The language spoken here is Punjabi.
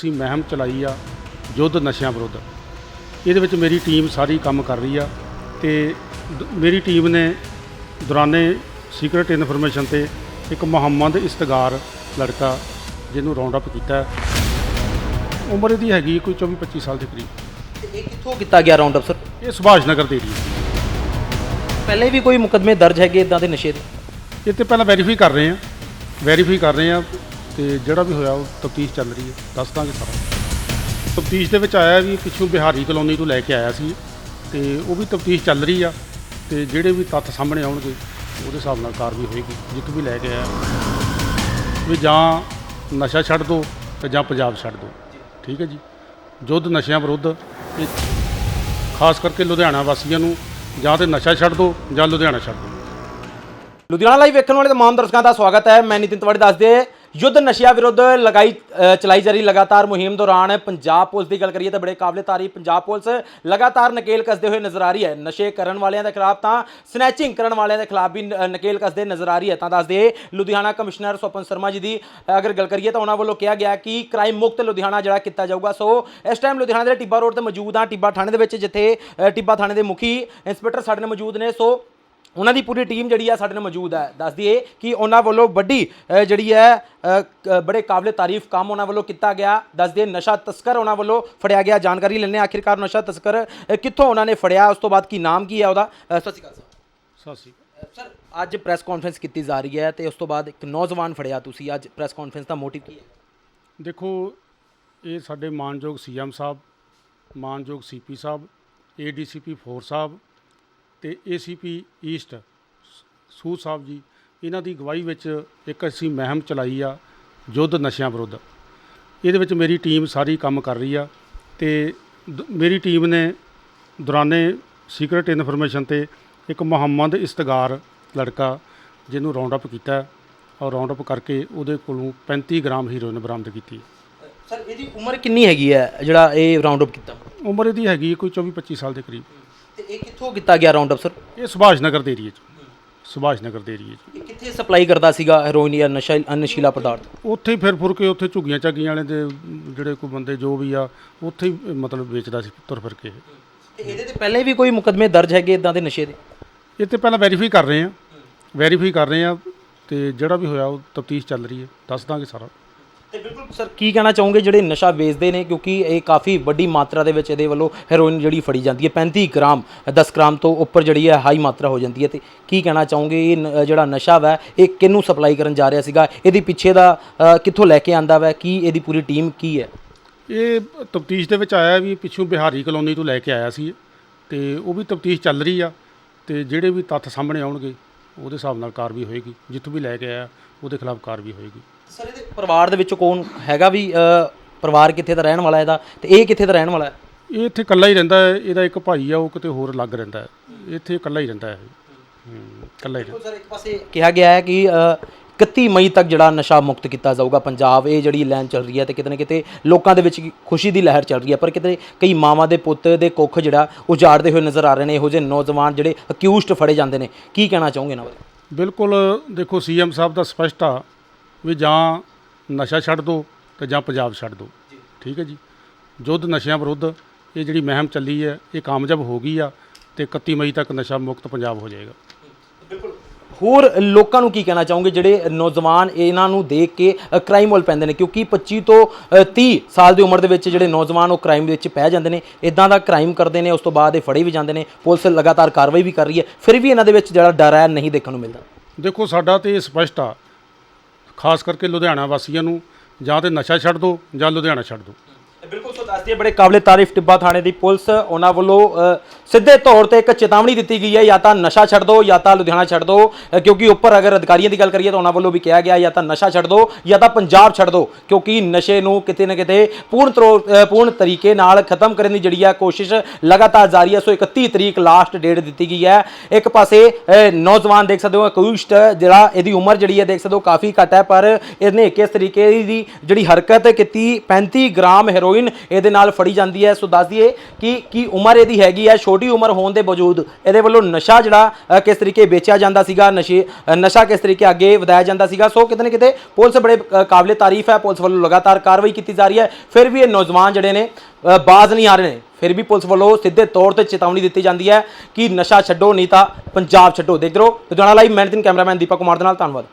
ਅਸੀਂ ਮਹਿਮ ਚਲਾਈ ਆ ਯੁੱਧ ਨਸ਼ਿਆਂ ਵਿਰੁੱਧ। ਇਹਦੇ ਵਿੱਚ ਮੇਰੀ ਟੀਮ ਸਾਰੀ ਕੰਮ ਕਰ ਰਹੀ ਆ ਤੇ ਮੇਰੀ ਟੀਮ ਨੇ ਦੌਰਾਨੇ ਸੀਕ੍ਰੀਟ ਇਨਫੋਰਮੇਸ਼ਨ ਤੇ ਇੱਕ ਮੁਹੰਮਦ ਇਸਤਗਾਰ ਲੜਕਾ ਜਿਹਨੂੰ ਰਾਉਂਡ ਅਪ ਕੀਤਾ। ਉਮਰ ਇਹਦੀ ਹੈਗੀ ਕੋਈ 24 25 ਸਾਲ ਦੇ ਕਰੀਬ। ਤੇ ਇਹ ਕਿੱਥੋਂ ਕੀਤਾ ਗਿਆ ਰਾਉਂਡ ਅਪ ਸਰ ਇਹ ਸੁਭਾਸ਼ ਨਗਰ ਦੇ ਏਰੀਆ ਪਹਿਲੇ ਵੀ ਕੋਈ ਮੁਕਦਮੇ ਦਰਜ ਹੈਗੇ ਇਦਾਂ ਦੇ ਨਸ਼ੇ ਦੇ? ਇਹ ਤੇ ਪਹਿਲਾਂ ਵੈਰੀਫਾਈ ਕਰ ਰਹੇ ਆ ਵੈਰੀਫਾਈ ਕਰ ਰਹੇ ਆ। ਤੇ ਜਿਹੜਾ ਵੀ ਹੋਇਆ ਉਹ ਤਫਤੀਸ਼ ਚੱਲ ਰਹੀ ਹੈ। ਦੱਸ ਦਾਂਗੇ ਸਾਰਾ। ਤਫਤੀਸ਼ ਦੇ ਵਿੱਚ ਆਇਆ ਵੀ ਪਿੱਛੋਂ ਬਿਹਾਰੀ ਕਲੋਨੀ ਤੋਂ ਲੈ ਕੇ ਆਇਆ ਸੀ ਤੇ ਉਹ ਵੀ ਤਫਤੀਸ਼ ਚੱਲ ਰਹੀ ਆ ਤੇ ਜਿਹੜੇ ਵੀ ਤੱਥ ਸਾਹਮਣੇ ਆਉਣਗੇ, ਉਹਦੇ ਹਿਸਾਬ ਨਾਲ ਕਾਰਵਾਈ ਹੋਏਗੀ ਜਿੱਥੋਂ ਵੀ ਲੈ ਕੇ ਆਇਆ। ਵੀ ਜਾਂ ਨਸ਼ਾ ਛੱਡ ਦੋ ਤੇ ਜਾਂ ਪੰਜਾਬ ਛੱਡ ਦੋ। ਠੀਕ ਹੈ ਜੀ? ਯੁੱਧ ਨਸ਼ਿਆਂ ਵਿਰੁੱਧ, ਇਹ ਖਾਸ ਕਰਕੇ ਲੁਧਿਆਣਾ ਵਾਸੀਆਂ ਨੂੰ ਜਾਂ ਤੇ ਨਸ਼ਾ ਛੱਡ ਦੋ ਜਾਂ ਲੁਧਿਆਣਾ ਛੱਡ ਦੋ। ਲੁਧਿਆਣਾ ਲਾਈਵ ਵੇਖਣ ਵਾਲੇ ਤਮਾਮ ਦਰਸ਼ਕਾਂ ਦਾ ਸਵਾਗਤ ਹੈ। ਮੈਂ ਨਿਤਿਨ ਤਵੜੀ ਦੱਸਦੇ ਯੁੱਧ ਨਸ਼ਿਆਂ ਵਿਰੁੱਧ ਲਗਾਈ ਚਲਾਈ ਜਾ ਰਹੀ ਲਗਾਤਾਰ ਮੁਹਿੰਮ ਦੌਰਾਨ ਪੰਜਾਬ ਪੁਲਿਸ ਦੀ ਗੱਲ ਕਰੀਏ ਤਾਂ ਬੜੇ ਕਾਬਲੇ ਤਾਰੀਫ ਪੰਜਾਬ ਪੁਲਿਸ ਲਗਾਤਾਰ ਨਕੇਲ ਕੱਸਦੇ ਹੋਏ ਨਜ਼ਰ ਆ ਰਹੀ ਹੈ। ਨਸ਼ੇ ਕਰਨ ਵਾਲਿਆਂ ਦੇ ਖਿਲਾਫ ਤਾਂ ਸਨੈਚਿੰਗ ਕਰਨ ਵਾਲਿਆਂ ਦੇ ਖਿਲਾਫ ਵੀ ਨਕੇਲ ਕੱਸਦੇ ਨਜ਼ਰ ਆ ਰਹੀ ਹੈ। ਤਾਂ ਦੱਸਦੇ ਲੁਧਿਆਣਾ ਕਮਿਸ਼ਨਰ ਸਵਪਨ ਸ਼ਰਮਾ ਜੀ ਦੀ ਅਗਰ ਗੱਲ ਕਰੀਏ ਤਾਂ ਉਹਨਾਂ ਵੱਲੋਂ ਕਿਹਾ ਗਿਆ ਕਿ ਕ੍ਰਾਈਮ ਮੁਕਤ ਲੁਧਿਆਣਾ ਜਿਹੜਾ ਕੀਤਾ ਜਾਊਗਾ। ਸੋ ਇਸ ਟਾਈਮ ਲੁਧਿਆਣਾ ਦੇ ਟਿੱਬਾ ਰੋਡ ਤੇ ਮੌਜੂਦ ਹਾਂ ਟਿੱਬਾ ਥਾਣੇ ਦੇ ਵਿੱਚ ਜਿੱਥੇ ਟਿੱਬਾ ਥਾਣੇ ਦੇ ਮੁਖੀ ਇੰਸਪੈਕਟਰ ਸਾਡੇ ਨਾਲ ਮੌਜੂਦ ਨੇ। ਸੋ ਉਹਨਾਂ ਦੀ ਪੂਰੀ ਟੀਮ ਜਿਹੜੀ ਆ ਸਾਡੇ ਨਾਲ ਮੌਜੂਦ ਹੈ ਦੱਸ ਦਈਏ ਕਿ ਉਹਨਾਂ ਵੱਲੋਂ ਵੱਡੀ ਅ, ਜਿਹੜੀ ਹੈ ਅ, ਬੜੇ ਕਾਬਲੇ ਤਾਰੀਫ ਕੰਮ ਉਹਨਾਂ ਵੱਲੋਂ ਕੀਤਾ ਗਿਆ। ਦੱਸ ਦਈਏ ਨਸ਼ਾ ਤਸਕਰ ਉਹਨਾਂ ਵੱਲੋਂ ਫੜਿਆ ਗਿਆ। ਜਾਣਕਾਰੀ ਲੈਣੇ ਆਖਿਰਕਾਰ ਨਸ਼ਾ ਤਸਕਰ ਅ, ਕਿੱਥੋਂ ਉਹਨਾਂ ਨੇ ਫੜਿਆ ਉਸ ਤੋਂ ਬਾਅਦ ਕੀ ਨਾਮ ਕੀ ਹੈ ਉਹਦਾ? ਅ, ਸਤਿ ਸ਼੍ਰੀ ਅਕਾਲ ਸਰ। ਸਤਿ ਸ਼੍ਰੀ ਅਕਾਲ। ਸਰ ਅੱਜ ਪ੍ਰੈਸ ਕਾਨਫਰੰਸ ਕੀਤੀ ਜਾ ਰਹੀ ਹੈ ਤੇ ਉਸ ਤੋਂ ਬਾਅਦ ਇੱਕ ਨੌਜਵਾਨ ਫੜਿਆ ਤੁਸੀਂ ਅੱਜ। ਪ੍ਰੈਸ ਕਾਨਫਰੰਸ ਦਾ ਮੋਟਿਵ ਕੀ ਹੈ? ਦੇਖੋ ਇਹ ਸਾਡੇ ਮਾਨਯੋਗ ਸੀਐਮ ਸਾਹਿਬ ਮਾਨਯੋਗ ਸੀਪੀ ਸਾਹਿਬ ਏਡੀਸੀਪੀ 4 ਸਾਹਿਬ ਤੇ ਏਸੀਪੀ ਈਸਟ ਸੂਦ ਸਾਹਿਬ ਜੀ ਇਹਨਾਂ ਦੀ ਅਗਵਾਈ ਵਿੱਚ ਇੱਕ ਅਸੀਂ ਮਹਿਮ ਚਲਾਈ ਆ ਯੁੱਧ ਨਸ਼ਿਆਂ ਵਿਰੁੱਧ। ਇਹਦੇ ਵਿੱਚ ਮੇਰੀ ਟੀਮ ਸਾਰੀ ਕੰਮ ਕਰ ਰਹੀ ਆ ਤੇ ਮੇਰੀ ਟੀਮ ਨੇ ਦੌਰਾਨੇ ਸੀਕ੍ਰੀਟ ਇਨਫੋਰਮੇਸ਼ਨ ਤੇ ਇੱਕ ਮੁਹੰਮਦ ਇਸਤਗਾਰ ਲੜਕਾ ਜਿਹਨੂੰ ਰਾਉਂਡ ਅਪ ਕੀਤਾ ਔਰ ਰਾਉਂਡ ਅਪ ਕਰਕੇ ਉਹਦੇ ਕੋਲੋਂ 35 ਗ੍ਰਾਮ ਹੀਰੋਇਨ ਬਰਾਮਦ ਕੀਤੀ। ਸਰ ਇਹਦੀ ਉਮਰ ਕਿੰਨੀ ਹੈਗੀ ਹੈ ਜਿਹੜਾ ਇਹ ਰਾਉਂਡ ਅਪ ਕੀਤਾ? ਉਮਰ ਇਹਦੀ ਹੈਗੀ ਕੋਈ 24 25 ਸਾਲ ਦੇ ਕਰੀਬ। ਤੇ ਇਹ ਕਿੱਥੋਂ ਕੀਤਾ ਗਿਆ ਰਾਉਂਡ ਅਪ ਸਰ ਇਹ ਸੁਭਾਸ਼ ਨਗਰ ਦੇ ਏਰੀਏ 'ਚ। ਸੁਭਾਸ਼ ਨਗਰ ਦੇ ਏਰੀਏ 'ਚ। ਇਹ ਕਿੱਥੇ ਸਪਲਾਈ ਕਰਦਾ ਸੀਗਾ ਹੈਰੋਇਨ ਜਾਂ ਨਸ਼ਾ ਨਸ਼ੀਲਾ ਪਦਾਰਥ? ਉੱਥੇ ਹੀ ਫਿਰ ਫੁਰ ਕੇ ਉੱਥੇ ਝੁੱਗੀਆਂ ਝਾਗੀਆਂ ਵਾਲੇ ਦੇ ਜਿਹੜੇ ਕੋਈ ਬੰਦੇ ਜੋ ਵੀ ਆ ਉੱਥੇ ਹੀ ਮਤਲਬ ਵੇਚਦਾ ਸੀ ਤੁਰ ਫਿਰ ਕੇ। ਇਹ। ਤੇ ਇਹਦੇ ਤੇ ਪਹਿਲੇ ਵੀ ਕੋਈ ਮੁਕਦਮੇ ਦਰਜ ਹੈਗੇ ਇਦਾਂ ਦੇ ਨਸ਼ੇ ਦੇ? ਇਹ ਤੇ ਪਹਿਲਾਂ ਵੈਰੀਫਾਈ ਕਰ ਰਹੇ ਆ। ਵੈਰੀਫਾਈ ਕਰ ਰਹੇ ਆ ਤੇ ਜਿਹੜਾ ਵੀ ਹੋਇਆ ਉਹ ਤਫਤੀਸ਼ ਚੱਲ ਰਹੀ ਹੈ। ਦੱਸ ਦਾਂਗੇ ਸਾਰਾ। ਤੇ ਬਿਲਕੁਲ ਸਰ ਕੀ ਕਹਿਣਾ ਚਾਹੋਗੇ ਜਿਹੜੇ ਨਸ਼ਾ ਵੇਚਦੇ ਨੇ? ਕਿਉਂਕਿ ਇਹ ਕਾਫੀ ਵੱਡੀ ਮਾਤਰਾ ਦੇ ਵਿੱਚ ਇਹਦੇ ਵੱਲੋਂ ਹੈਰੋਇਨ ਜਿਹੜੀ ਫੜੀ ਜਾਂਦੀ ਹੈ 35 ਗ੍ਰਾਮ 10 ਗ੍ਰਾਮ ਤੋਂ ਉੱਪਰ ਜਿਹੜੀ ਹੈ ਹਾਈ ਮਾਤਰਾ ਹੋ ਜਾਂਦੀ ਹੈ। ਤੇ ਕੀ ਕਹਿਣਾ ਚਾਹੋਗੇ? ਇਹ ਨ- ਜਿਹੜਾ ਨਸ਼ਾ ਵਾ ਇਹ ਕਿਹਨੂੰ ਸਪਲਾਈ ਕਰਨ ਜਾ ਰਿਹਾ ਸੀਗਾ? ਇਹਦੀ ਪਿੱਛੇ ਦਾ ਅ, ਕਿੱਥੋਂ ਲੈ ਕੇ ਆਂਦਾ ਵਾ? ਕੀ ਇਹਦੀ ਪੂਰੀ ਟੀਮ ਕੀ ਹੈ? ਇਹ ਤਫਤੀਸ਼ ਦੇ ਵਿੱਚ ਆਇਆ ਵੀ ਪਿੱਛੋਂ ਬਿਹਾਰੀ ਕਲੋਨੀ ਤੋਂ ਲੈ ਕੇ ਆਇਆ ਸੀ। ਤੇ ਉਹ ਵੀ ਤਫਤੀਸ਼ ਚੱਲ ਰਹੀ ਆ ਤੇ ਜਿਹੜੇ ਵੀ ਤੱਥ ਸਾਹਮਣੇ ਆਉਣਗੇ ਉਹਦੇ ਹਿਸਾਬ ਨਾਲ ਕਾਰਵਾਈ ਹੋਏਗੀ। ਜਿੱਥੋਂ ਵੀ ਲੈ ਕੇ ਆਇਆ ਉਹਦੇ ਖਿਲਾਫ ਕਾਰਵਾਈ ਹੋਏਗੀ। ਸਰ ਇਹਦੇ ਪਰਿਵਾਰ ਦੇ ਵਿੱਚ ਕੌਣ ਹੈਗਾ ਵੀ ਪਰਿਵਾਰ ਕਿੱਥੇ ਦਾ ਰਹਿਣ ਵਾਲਾ ਇਹਦਾ ਤੇ ਇਹ ਕਿੱਥੇ ਦਾ ਰਹਿਣ ਵਾਲਾ ਹੈ? ਇਹ ਇੱਥੇ ਇਕੱਲਾ ਹੀ ਰਹਿੰਦਾ ਹੈ ਇਹਦਾ ਇੱਕ ਭਾਈ ਆ ਉਹ ਕਿਤੇ ਹੋਰ ਅਲੱਗ ਰਹਿੰਦਾ ਹੈ। ਇੱਥੇ ਇਕੱਲਾ ਹੀ ਰਹਿੰਦਾ ਹੈ। ਹੂੰ ਇਕੱਲਾ ਹੀ ਰਹਿੰਦਾ। ਸਰ ਇੱਕ ਪਾਸੇ ਕਿਹਾ ਗਿਆ ਹੈ ਕਿ ਅ, 31 ਮਈ ਤੱਕ ਜਿਹੜਾ ਨਸ਼ਾ ਮੁਕਤ ਕੀਤਾ ਜਾਊਗਾ ਪੰਜਾਬ ਇਹ ਜਿਹੜੀ ਲਾਈਨ ਚੱਲ ਰਹੀ ਹੈ ਤੇ ਕਿਤੇ ਨਾ ਕਿਤੇ ਲੋਕਾਂ ਦੇ ਵਿੱਚ ਖੁਸ਼ੀ ਦੀ ਲਹਿਰ ਚੱਲ ਰਹੀ ਹੈ ਪਰ ਕਿਤੇ ਕਈ ਮਾਵਾਂ ਦੇ ਪੁੱਤ ਦੇ ਕੁੱਖ ਜਿਹੜਾ ਉਜਾੜਦੇ ਹੋਏ ਨਜ਼ਰ ਆ ਰਹੇ ਨੇ ਇਹੋ ਜਿਹੇ ਨੌਜਵਾਨ ਜਿਹੜੇ ਅਕਿਊਜ਼ਡ ਫੜੇ ਜਾਂਦੇ ਨੇ ਕੀ ਕਹਿਣਾ ਚਾਹੋਗੇ ਇਹਨਾਂ ਬਾਰੇ? ਬਿਲਕੁਲ ਦੇਖੋ ਸੀਐਮ ਸਾਹਿਬ ਦਾ ਸਪਸ਼ਟ ਆ ਵੀ ਜਾਂ ਨਸ਼ਾ ਛੱਡ ਦੋ ਤੇ ਜਾਂ ਪੰਜਾਬ ਛੱਡ ਦੋ। ਠੀਕ ਹੈ ਜੀ? ਯੁੱਧ ਨਸ਼ਿਆਂ ਵਿਰੁੱਧ ਇਹ ਜਿਹੜੀ ਮਹਿਮ ਚੱਲੀ ਹੈ ਇਹ ਕਾਮਯਾਬ ਹੋ ਗਈ ਆ ਤੇ 31 ਮਈ ਤੱਕ ਨਸ਼ਾ ਮੁਕਤ ਪੰਜਾਬ ਹੋ ਜਾਏਗਾ। ਹੋਰ ਲੋਕਾਂ ਨੂੰ ਕੀ ਕਹਿਣਾ ਚਾਹੋਗੇ ਜਿਹੜੇ ਨੌਜਵਾਨ ਇਹਨਾਂ ਨੂੰ ਦੇਖ ਕੇ ਕ੍ਰਾਈਮ ਵੱਲ ਪੈਂਦੇ ਨੇ? ਕਿਉਂਕਿ 25 ਤੋਂ ਅ, 30 ਸਾਲ ਦੀ ਉਮਰ ਦੇ ਵਿੱਚ ਜਿਹੜੇ ਨੌਜਵਾਨ ਉਹ ਕ੍ਰਾਈਮ ਦੇ ਵਿੱਚ ਪੈ ਜਾਂਦੇ ਨੇ ਇਦਾਂ ਦਾ ਕ੍ਰਾਈਮ ਕਰਦੇ ਨੇ ਉਸ ਤੋਂ ਬਾਅਦ ਇਹ ਫੜੇ ਵੀ ਜਾਂਦੇ ਨੇ ਪੁਲਿਸ ਲਗਾਤਾਰ ਕਾਰਵਾਈ ਵੀ ਕਰ ਰਹੀ ਹੈ ਫਿਰ ਵੀ ਇਹਨਾਂ ਦੇ ਵਿੱਚ ਜਿਹੜਾ ਡਰ ਹੈ ਨਹੀਂ ਦੇਖਣ ਨੂੰ ਮਿਲਦਾ। ਦੇਖੋ ਸਾਡਾ ਤੇ ਇਹ ਸਪਸ਼ਟ ਆ ਖਾਸ ਕਰਕੇ ਲੁਧਿਆਣਾ ਵਾਸੀਆਂ ਨੂੰ, ਜਾਂ ਤੇ ਨਸ਼ਾ ਛੱਡ ਦੋ, ਜਾਂ ਲੁਧਿਆਣਾ ਛੱਡ ਦੋ। ਬਿਲਕੁਲ, ਸੋ ਦੱਸਦੀ ਹੈ ਬੜੇ ਕਾਬਲੇ ਤਾਰੀਫ ਟਿੱਬਾ ਥਾਣੇ ਦੀ ਪੁਲਿਸ, ਉਹਨਾਂ ਵੱਲੋਂ ਸਿੱਧੇ ਤੌਰ ਤੇ ਇੱਕ ਚੇਤਾਵਨੀ ਦਿੱਤੀ ਗਈ ਹੈ, ਜਾਂ ਤਾਂ ਨਸ਼ਾ ਛੱਡ ਦਿਓ ਜਾਂ ਤਾਂ ਲੁਧਿਆਣਾ ਛੱਡ ਦਿਓ ਕਿਉਂਕਿ ਉੱਪਰ ਅਗਰ ਅਧਿਕਾਰੀਆਂ ਦੀ ਗੱਲ ਕਰੀਏ ਤਾਂ ਉਹਨਾਂ ਵੱਲੋਂ ਵੀ ਕਿਹਾ ਗਿਆ, ਜਾਂ ਤਾਂ ਨਸ਼ਾ ਛੱਡ ਦਿਓ ਜਾਂ ਤਾਂ ਪੰਜਾਬ ਛੱਡ ਦਿਓ ਕਿਉਂਕਿ ਨਸ਼ੇ ਨੂੰ ਕਿਤੇ ਨਾ ਕਿਤੇ ਪੂਰਨ ਤਰੋ ਪੂਰਨ ਤਰੀਕੇ ਨਾਲ ਖਤਮ ਕਰਨ ਦੀ ਜਿਹੜੀ ਹੈ ਕੋਸ਼ਿਸ਼ ਲਗਾਤਾਰ ਜਾਰੀ ਹੈ। ਸੋ 31 ਤਰੀਕ ਲਾਸਟ ਡੇਟ ਦਿੱਤੀ ਗਈ ਹੈ। ਇੱਕ ਪਾਸੇ ਨੌਜਵਾਨ ਦੇਖ ਸਕਦੇ ਹੋ ਅਕਿਊਜ਼ਡ ਜਿਹੜਾ ਇਹਦੀ ਉਮਰ ਜਿਹੜੀ ਹੈ ਦੇਖ ਸਕਦੇ ਹੋ, ਕਾਫੀ ਘੱਟ ਹੈ, ਪਰ ਇਹਨੇ ਕਿਸ ਤਰੀਕੇ ਦੀ ਜਿਹੜੀ ਹਰਕਤ ਕੀਤੀ 35 ਗ੍ਰਾਮ ਹੈਰੋਇਨ ਇਹਦੇ ਨਾਲ ਫੜੀ ਜਾਂਦੀ ਹੈ। ਸੋ ਦੱਸ ਦਈਏ ਕਿ ਕੀ ਉਮਰ ਇਹਦੀ ਹੈਗੀ ਹੈ, ਛੋਟੀ ਛੋਟੀ ਉਮਰ ਹੋਣ ਦੇ ਬਾਵਜੂਦ ਇਹਦੇ ਵੱਲੋਂ ਨਸ਼ਾ ਜਿਹੜਾ ਕਿਸ ਤਰੀਕੇ ਵੇਚਿਆ ਜਾਂਦਾ ਸੀਗਾ, ਨਸ਼ੇ ਨਸ਼ਾ ਕਿਸ ਤਰੀਕੇ ਅੱਗੇ ਵਧਾਇਆ ਜਾਂਦਾ ਸੀਗਾ। ਸੋ ਕਿਤੇ ਨਾ ਕਿਤੇ ਪੁਲਿਸ ਬੜੇ ਕਾਬਲੇ ਤਾਰੀਫ ਹੈ, ਪੁਲਿਸ ਵੱਲੋਂ ਲਗਾਤਾਰ ਕਾਰਵਾਈ ਕੀਤੀ ਜਾ ਰਹੀ ਹੈ। ਫਿਰ ਵੀ ਇਹ ਨੌਜਵਾਨ ਜਿਹੜੇ ਨੇ ਬਾਜ਼ ਨਹੀਂ ਆ ਰਹੇ ਨੇ। ਫਿਰ ਵੀ ਪੁਲਿਸ ਵੱਲੋਂ ਸਿੱਧੇ ਤੌਰ ਤੇ ਚੇਤਾਵਨੀ ਦਿੱਤੀ ਜਾਂਦੀ ਹੈ ਕਿ ਨਸ਼ਾ ਛੱਡੋ, ਨਹੀਂ ਤਾਂ ਪੰਜਾਬ ਛੱਡੋ। ਦੇਖਦੇ ਰਹੋ। ਲੁਧਿਆਣਾ ਲਾਈਵ, ਮੈਂ ਕੈਮਰਾਮੈਨ ਦੀਪਕ ਕੁਮਾਰ ਦੇ ਨਾਲ, ਧੰਨਵਾਦ।